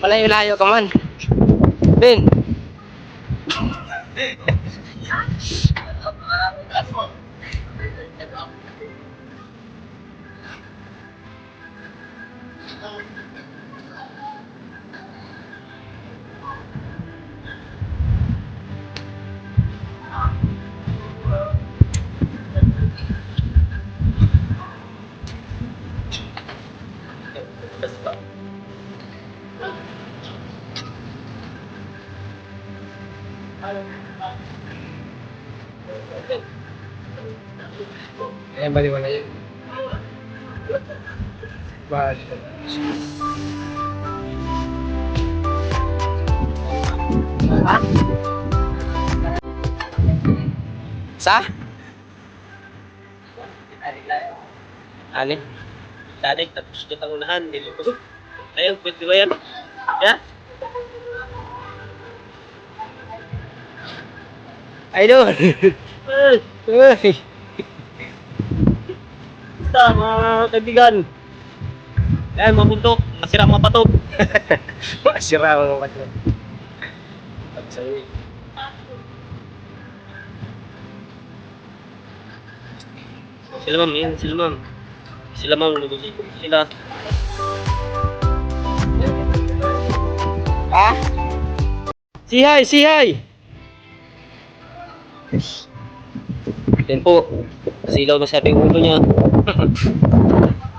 Malayo-layo ka man. Ben. Ayan, baliwala yun. Bahal. Ha? Sa? Ani? Tadi tapos kita unahan, di ko. Ayun, pwede ba yan? Ya? Idol! Eh, Uy! basta mga kaibigan. Ayan, mabuntok. Masira mga patok. Masira mga kato. At sa'yo. Sila ma'am, yan, sila ma'am. Sila ma'am, lumiliko sila. Ha? Si hi, si hi! Yan po. Silaw na sa ating ulo niya.